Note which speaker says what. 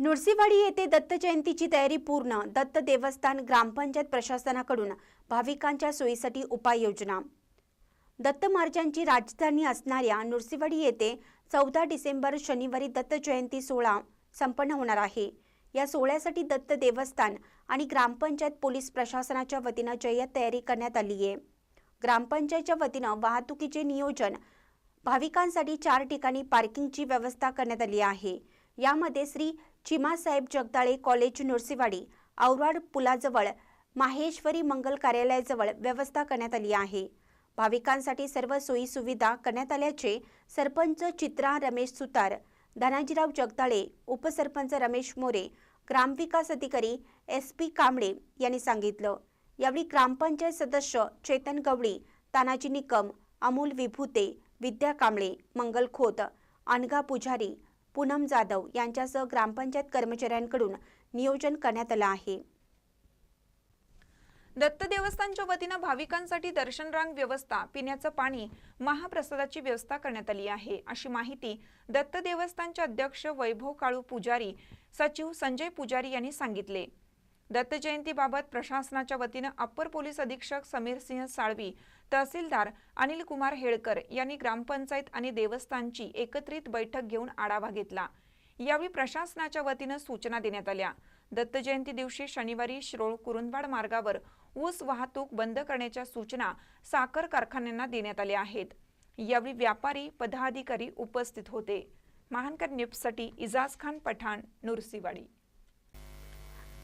Speaker 1: नुरसीवाडी येथे दत्त जयंतीची तयारी पूर्ण. दत्त देवस्थान ग्रामपंचायत प्रशासनाकडून भाविकांच्या सोयीसाठी उपाययोजना. दत्त महाराजांची राजधानी असणाऱ्या नुरसीवाडी येथे चौदा डिसेंबर शनिवारी दत्त जयंती सोहळा संपन्न होणार आहे. या सोहळ्यासाठी दत्त देवस्थान आणि ग्रामपंचायत पोलीस प्रशासनाच्या वतीनं जय्यत तयारी करण्यात आली आहे. ग्रामपंचायतच्या वतीनं वाहतुकीचे नियोजन भाविकांसाठी चार ठिकाणी पार्किंगची व्यवस्था करण्यात आली आहे. यामध्ये श्री चिमासाहेब जगदाळे कॉलेज नृसिंहवाडी औराड पुलाजवळ माहेश्वरी मंगल कार्यालयाजवळ व्यवस्था करण्यात आली आहे. भाविकांसाठी सर्व सोयी सुविधा करण्यात आल्याचे सरपंच चित्रा रमेश सुतार धनाजीराव जगदाळे उपसरपंच रमेश मोरे ग्रामविकास अधिकारी एस पी कांबळे यांनी सांगितलं. यावेळी ग्रामपंचायत सदस्य चेतन गवळी तानाजी निकम अमोल विभूते विद्या कांबळे मंगल खोत अनघा पुजारी पूनम जाधव यांच्यासह ग्रामपंचायत कर्मचाऱ्यांकडून नियोजन करण्यात आलं आहे.
Speaker 2: दत्त देवस्थानच्या वतीनं भाविकांसाठी दर्शन रांग व्यवस्था पिण्याचं पाणी महाप्रसादाची व्यवस्था करण्यात आली आहे. अशी माहिती दत्त देवस्थानचे अध्यक्ष वैभव काळू पुजारी सचिव संजय पुजारी यांनी सांगितले. दत्त जयंतीबाबत प्रशासनाच्या वतीनं अप्पर पोलीस अधीक्षक समीर सिंह साळवी तहसीलदार अनिल कुमार हेळकर यांनी ग्रामपंचायत आणि देवस्थानची एकत्रित बैठक घेऊन आढावा घेतला. यावेळी प्रशासनाच्या वतीनं सूचना देण्यात आल्या. दत्त जयंती दिवशी शनिवारी शिरोळ कुरुंदवाड मार्गावर ऊस वाहतूक बंद करण्याच्या सूचना साखर कारखान्यांना देण्यात आल्या आहेत. यावेळी व्यापारी पदाधिकारी उपस्थित होते. महानकर न्यूजसाठी इजाज खान पठाण नुरसीवाडी.